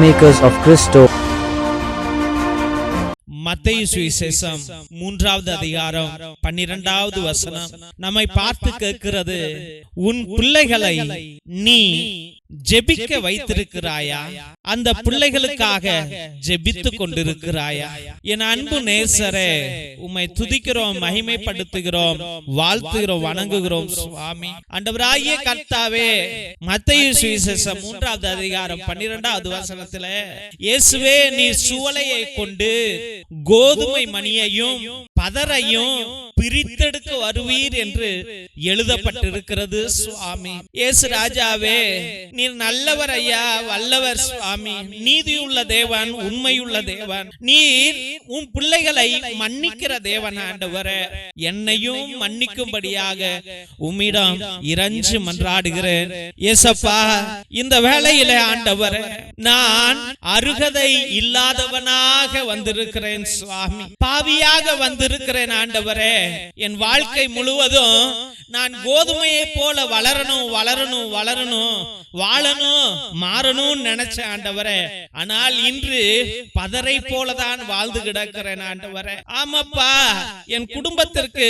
Peacemakers of Christo. மத்திய சுவிசேஷம் மூன்றாவது அதிகாரம் பன்னிரெண்டாவது வசனம் நம்மை பார்த்து கேட்கிறது உன் பிள்ளைகளை நீ ஜெபிக்க வைத்திருக்கிறாயா? அந்த பிள்ளைகளுக்காக ஜெபித்து கொண்டிருக்கிறாயா? என் அன்பு நேசரே உம்மை துதிக்கிறோம் மகிமைப்படுத்துகிறோம் வாழ்த்துகிறோம் வணங்குகிறோம் சுவாமி. ஆண்டவராகிய கர்த்தாவே மத்தேயு சுவிசேஷம் மூன்றாவது அதிகாரம் பன்னிரெண்டாவது வசனத்துல இயேசுவே நீ சுவலையை கொண்டு கோதுமை மணியையும் பதரையும் பிரித்தெடுக்க வருவீர் என்று எழுதப்பட்டிருக்கிறது சுவாமி. இயேசு ராஜாவே நீர் நல்லவர் ஐயா வல்லவர் சுவாமி. நீதியுள்ள தேவன் உண்மையுள்ள தேவன். நீர் உன் பிள்ளைகளை மன்னிக்கிற தேவன் ஆண்டவர. என்னையும் மன்னிக்கும்படியாக உம்மிடம் இறஞ்சு மன்றாடுகிறேன். ஏசப்பா இந்த வேளையில ஆண்டவரே நான் அருகதை இல்லாதவனாக வந்திருக்கிறேன் சுவாமி. பாவியாக வந்திருக்கிறேன் ஆண்டவரே. என் வாழ்க்கை முழுவதும் நான் கோதுமையை போல வளரணும் வளரணும் வளரணும். வாழணும் மாறணும்னு நினைச்ச ஆண்டவரே. ஆனால் இன்று பதரை போலதான் வாழ்ந்து கிடக்கிறேன் ஆண்டவரே. ஆமாப்பா என் குடும்பத்திற்கு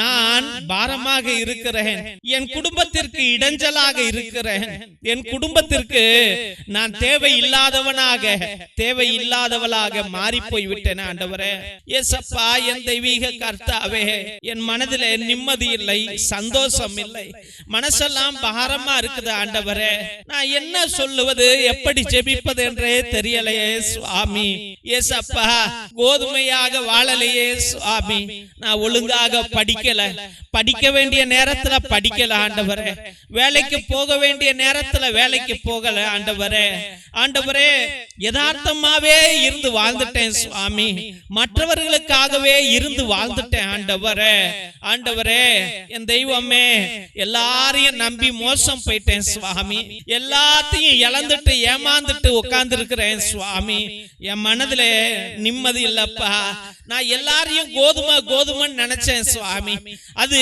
நான் பாரமாக இருக்கிறேன். என் குடும்பத்திற்கு இடைஞ்சலாக இருக்கிறேன். என் குடும்பத்திற்கு நான் தேவை இல்லாதவனாக தேவை இல்லாதவளாக மாறி போய் விட்டேன் ஆண்டவரே. ஏசப்பா என் தெய்வீக கர்த்தாவே என் மனதில் நிம்மதி இல்லை சந்தோஷம் இல்லை. மனசெல்லாம் பாரமா இருக்குது ஆண்டவரே. நான் என்ன சொல்லுவது? எப்படி ஜெபிப்பது என்றே தெரியலையே சுவாமி. ஏசப்பா கோதுமையாக வாழலையே சுவாமி. நான் ஒழுங்காக படிக்கல. படிக்க வேண்டிய நேரத்துல படிக்கல ஆண்டவரே. வேலைக்கு போக வேண்டிய நேரத்துல வேலைக்கு போகல ஆண்டவரே. ஆண்டவரே யதார்த்தமாவே இருந்து வாழ்ந்துட்டேன் சுவாமி. மற்றவர்களுக்காகவே இருந்து வாழ்ந்துட்டேன் ஆண்டவரே. ஆண்டவரே என் தெய்வமே எல்லாரையும் நம்பி மோசம் போயிட்டேன் சுவாமி. எல்லாத்தையும் இழந்துட்டு ஏமாந்துட்டு உட்கார்ந்து இருக்கிறேன் சுவாமி. என் மனதுல நிம்மதி இல்லப்பா. நான் எல்லாரையும் கோதுமை கோதுமைன்னு நினைச்சேன் சுவாமி. அது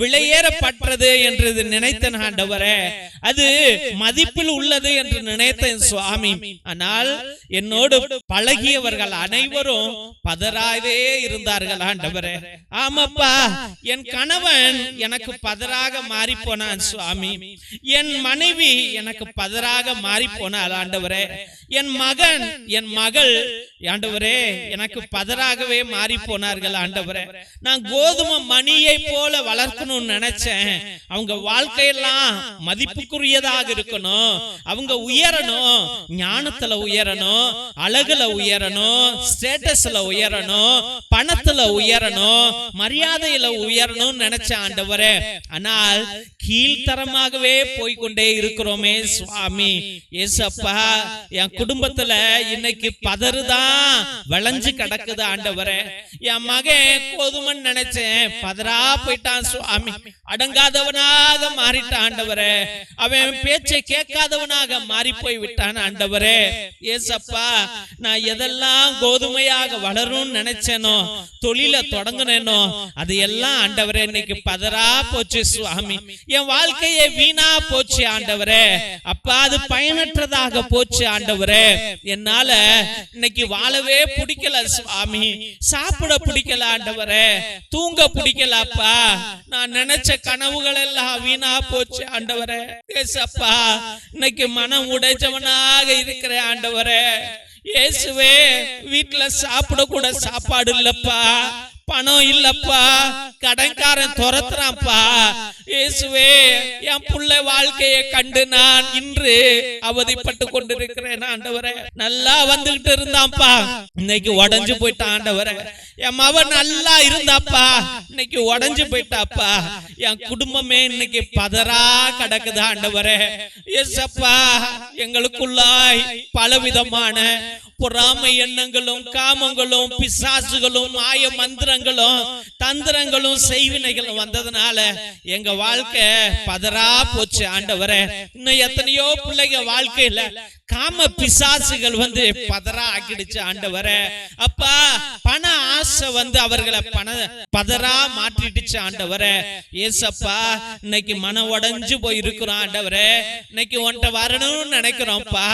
விலையேறப்பட்டது என்று நினைத்தேன் ஆண்டவரே. அது மதிப்பில் உள்ளது என்று நினைத்தேன் சுவாமி. ஆனால் என்னோடு பழகியவர்கள் அனைவரும் பதறாவே இருந்தார்கள் ஆண்டவரே. ஆமாப்பா என் கணவன் எனக்கு பதறாக மாறி போனான் சுவாமி. என் மனைவி எனக்கு பதறாக மாறி போனாள் ஆண்டவரே. என் மகன் என் மகள் ஆண்டவரே எனக்கு பதறாகவே மாறி போனார்கள் ஆண்டவரே. நான் கோதுமை மணியை போல வளர்க்கணும்னு நினைச்சேன். அவங்க வாழ்க்கையெல்லாம் மதிப்புக்குரியதாக இருக்கணும். அவங்க உயரணும். ஞானத்துல உயரணும். அழகுல உயரணும். ஸ்டேட்டஸ்ல உயரணும். பணத்துல உயரணும். மரியாதையில உயரணும்னு நினைச்ச ஆண்டவரே. ஆனால் கீழ்த்தரமாகவே போய்கொண்டே இருக்கிறோமே சுவாமி. ஏசப்பா என் குடும்பத்துல இன்னைக்கு பதறுதான். விளைஞ்சு கிடக்குது ஆண்டவரே. என் மகன் கோதுமன்னு நினைச்சேன். பதறா போயிட்டான் சுவாமி. அடங்காதவனாக மாறிட்டான் ஆண்டவரே. அவன் பேச்சை கேட்காதவனாக மாறி போய் விட்டான் ஆண்டவரே. ஏசப்பா நான் எதெல்லாம் கோதுமையாக வளரும்னு நினைச்சேனோ தொழில தொடங்கினேனோ அது எல்லாம் ஆண்டவரே இன்னைக்கு பதறா போச்சு சுவாமி. என் வாழ்க்கையே வீணா போச்சு ஆண்டவரே. அப்பா அது பயனற்றதாக போச்சு ஆண்டவரே. என்னால இன்னைக்கு வாழவே பிடிக்கல சுவாமி. சாப்பிட பிடிக்கல ஆண்டவரே. தூங்க பிடிக்கல அப்பா நான் நினைச்ச கனவுகள் எல்லாம் வீணா போச்சு ஆண்டவரே. ஏசப்பா இன்னைக்கு மனம் உடைச்சவனாக இருக்கிற ஆண்டவரே. இயேசுவே வீட்டுல சாப்பிட கூட சாப்பாடு இல்லப்பா. பணம் இல்லப்பா. கடன்காரன் துரத்துறான்ப்பா. இயேசுவே என் புள்ள வாழ்க்கையை கண்டு நான் இன்று அவதிப்பட்டு கொண்டிருக்கிறேன் ஆண்டவரே. நல்லா வந்துகிட்டு இருந்தான்ப்பா. இன்னைக்கு உடஞ்சு போயிட்டான் ஆண்டவரே. என் மவன் நல்லா இருந்தாப்பா. இன்னைக்கு உடஞ்சு போயிட்டாப்பா. என் குடும்பமே இன்னைக்கு பதறா கிடக்குது ஆண்டவரே. எஸ்அப்பா எங்களுக்குள்ளாய் பலவிதமான பொறாமை எண்ணங்களும் காமங்களும் பிசாசுகளும் மாய மந்திரங்களும் தந்திரங்களும் செய்வினைகளும் வந்ததுனால எங்க வாழ்க்கை பதறா போச்சு ஆண்டவரே. இன்னும் எத்தனையோ பிள்ளைங்க வாழ்க்கையில காம பிசாசுகள் வந்து பதறா ஆக்கிடுச்சு ஆண்டவரே. அப்பா பண ஆசை வந்து அவர்களை பண பதறா மாற்றிடுச்சு ஆண்டவரே. ஏசப்பா இன்னைக்கு மனம் உடைஞ்சு போய் இருக்கிறோம் ஆண்டவரே. இன்னைக்கு உன்கிட்ட வரணும்னு நினைக்கிறோம்ப்பா.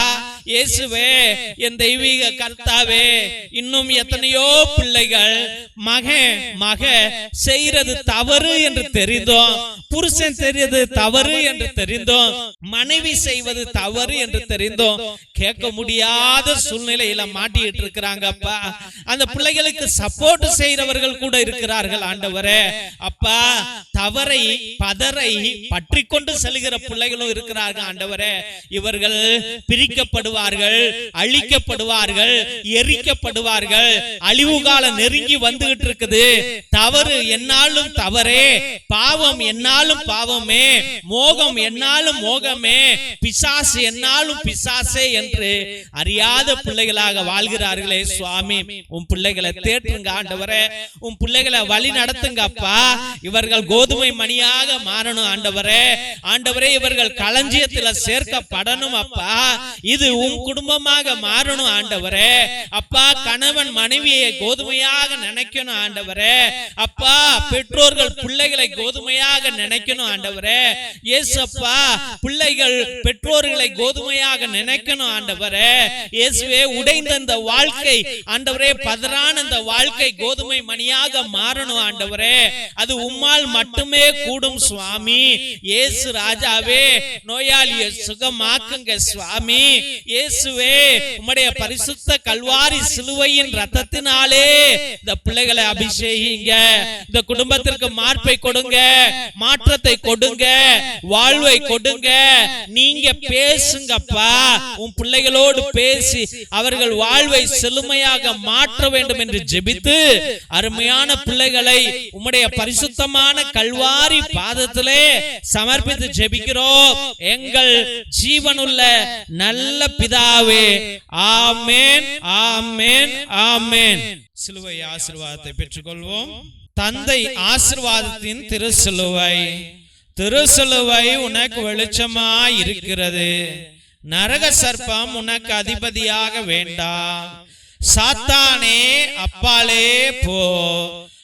இயேசுவே என் தெய்வீக கர்த்தாவே இன்னும் எத்தனையோ பிள்ளைகள் மகன் மக செய்யறது தவறு என்று தெரிந்தோம். புருஷன் தெரிவது தவறு என்று தெரிந்தோம். மனைவி செய்வது தவறு என்று தெரிந்தோம். கேட்க முடியாத சூழ்நிலையில மாட்டிட்டு இருக்கிறாங்க அப்பா. அந்த பிள்ளைகளுக்கு சப்போர்ட் செய்யறவர்கள் கூட இருக்கிறார்கள் ஆண்டவரே. அப்பா தவறை பதரை பற்றி கொண்டு செல்கிற பிள்ளைகளும் இருக்கிறார்கள். ஆண்டவரே இவர்கள் பிரிக்கப்படுவார்கள் அழிக்கப்படுவார்கள் எரிக்கப்படுவார்கள். அழிவு காலம் நெருங்கி வந்துகிட்டு இருக்குது தவறு என்னாலும் தவறே பாவம் என்னாலும் பாவமே மோகம் என்னாலும் மோகமே பிசாசு என்னாலும் பிசாசே என்று அறியாத பிள்ளைகளாக வாழ்கிறார்களே சுவாமி. உன் பிள்ளைகளை தேற்றுங்க ஆண்டவரே. உன் பிள்ளைகளை வழி நடத்துங்க அப்பா. இவர்கள் கோதுமை மணியாக மாறணும் ஆண்டவரே. ஆண்டவரே இவர்கள் களஞ்சியத்துல சேர்க்கப்படணும் அப்பா. இது உன் குடும்பமாக மாறணும் ஆண்டவரே. அப்பா கணவன் மனைவியை கோதுமையாக நினைக்கணும் ஆண்டவரே. அப்பா பெற்றோர்கள் பிள்ளைகளை கோதுமையாக நினைக்கணும் ஆண்டவரே. இயேசப்பா பிள்ளைகள் பெற்றோர்களை கோதுமையாக நினைக்கணும் ஆண்டவரே. இயேசுவே உடைந்த இந்த வாழ்க்கை ஆண்டவரே பதறான இந்த வாழ்க்கை கோதுமை மணியாக மாறணும் ஆண்டவரே. அது உம்மால் மட்டும் கூடும் சுவாமி. இயேசு ராஜாவே நோயாளியை சுகமாக்குங்க சுவாமி. இயேசுவே உம்முடைய பரிசுத்த கல்வாரி சிலுவையின் ரத்தத்தினாலே இந்த பிள்ளைகளை அபிஷேகிங்க. இந்த குடும்பத்திற்கு மார்பை கொடுங்க மாற்றத்தை கொடுங்க வாழ்வை கொடுங்க. நீங்க பேசுங்கப்பா. உன் பிள்ளைகளோடு பேசி அவர்கள் வாழ்வை செழுமையாக மாற்ற வேண்டும் என்று ஜெபித்து அருமையான பிள்ளைகளை உம்முடைய பரிசுத்தமான கல்வாரி பாதத்திலே சமர்ப்பித்து ஜெபிக்கிறோம். எங்கள் ஜீவனுள்ள நல்ல பிதாவே ஆமேன் ஆமேன் ஆமேன். சிலுவை ஆசிர்வாதத்தை பெற்றுக்கொள்வோம். தந்தை ஆசிர்வாதத்தின் திருசிலுவை திருசிலுவை உனக்கு வெளிச்சமாய் இருக்கிறது. நரக சர்ப்பம் உனக்கு அதிபதியாக வேண்டாம் சாத்தானே அப்பாலே போ.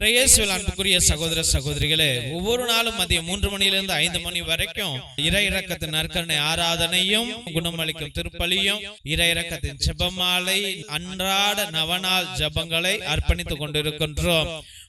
இயேசுவில் அன்புக்குரிய சகோதர சகோதரிகளே ஒவ்வொரு நாளும் மதியம் மூன்று மணியிலிருந்து ஐந்து மணி வரைக்கும் இறை இறக்கத்தின் நற்கரணை ஆராதனையும் குணமளிக்கும் திருப்பலியும் இறை இறக்கத்தின் ஜெபமாலை அன்றாட நவநாள் ஜெபங்களை அர்ப்பணித்துக் கொண்டிருக்கின்றோம்.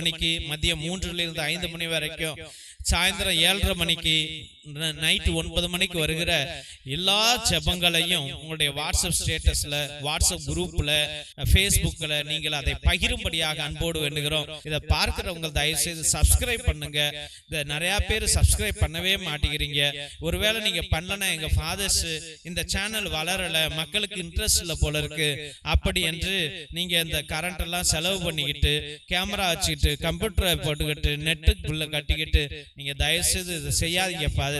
மணிக்கு மதியம் மூன்றுல இருந்து ஐந்து மணி வரைக்கும் சாயந்தரம் ஏழரை மணிக்கு நைட்டு ஒன்பது மணிக்கு வருகிற எல்லா ஜெபங்களையும் உங்களுடைய வாட்ஸ்அப் ஸ்டேட்டஸ்ல வாட்ஸ்அப் குரூப்ல ஃபேஸ்புக்ல நீங்கள் அதை பகிரும்படியாக அன்போடு வேண்டுகிறோம். இதை பார்க்கிறவங்க தயவு செய்து சப்ஸ்கிரைப் பண்ணுங்க. இதை நிறைய பேர் சப்ஸ்கிரைப் பண்ணவே மாட்டேங்கிறீங்க. ஒருவேளை நீங்க பண்ணலன்னா எங்க ஃபாதர்ஸ் இந்த சேனல் வளரல மக்களுக்கு இன்ட்ரெஸ்ட் இல்ல போல இருக்கு. அப்படி என்று நீங்க இந்த கரண்ட் எல்லாம் செலவு பண்ணிக்கிட்டு கேமரா வச்சுக்கிட்டு கம்ப்யூட்டரை போட்டுக்கிட்டு நெட்டுக்குள்ள கட்டிக்கிட்டு நீங்க தயவு செய்து இதை செய்யாதீங்க ஃபாதர்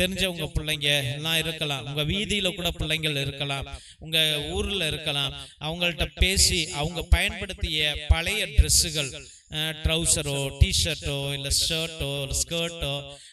தெரிஞ்சவங்க பிள்ளைங்க எல்லாம் இருக்கலாம். உங்க வீதியில கூட பிள்ளைங்கள் இருக்கலாம். உங்க ஊர்ல இருக்கலாம். அவங்கள்ட்ட பேசி அவங்க பயன்படுத்திய பழைய ட்ரெஸ்ஸுகள் ட்ரௌசரோ டிஷர்ட்டோ இல்ல ஷர்ட்டோ ஸ்கர்ட்டோ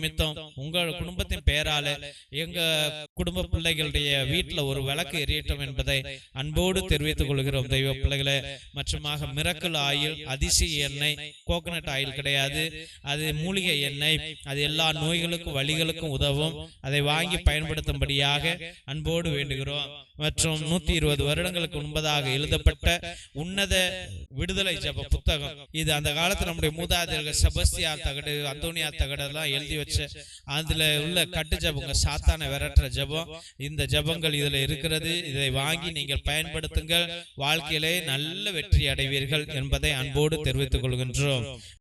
நிமித்தம் உங்க குடும்பத்தின் பெயரால எங்க குடும்ப பிள்ளைகளுடைய வீட்டுல ஒரு விளக்கு எரியட்டும் என்பதை அன்போடு தெரிவித்துக் கொள்கிறோம். தெய்வ பிள்ளைகளை மற்றமாக மிரக்கல் ஆயில் அதிசய எண்ணெய் கோகனட் ஆயில் கிடையாது. அது மூலிகை எண்ணெய் அது எல்லா நோய்களுக்கும் வழிகளுக்கும் உதவும். அதை வாங்கி பயன்படுத்தும்படியாக அன்போடு வேண்டுகிறோம். மற்றும் நூத்தி இருபது வருடங்களுக்கு முன்பதாக எழுதப்பட்ட உன்னத விடுதலை ஜப புத்தகம். இது அந்த காலத்துல நம்முடைய மூதாதையர்கள் செபஸ்தியார் தகடு அந்தோனியா தகடு எல்லாம் எழுதி வச்ச அதுல உள்ள கட்டு ஜபங்க சாத்தான விரட்டுற ஜபம். இந்த ஜபங்கள் இதுல இருக்கிறது. இதை வாங்கி நீங்கள் பயன்படுத்துங்கள். வாழ்க்கையிலே நல்ல வெற்றி அடைவீர்கள் என்பதை அன்போடு தெரிவித்துக் கொள்கின்றோம்.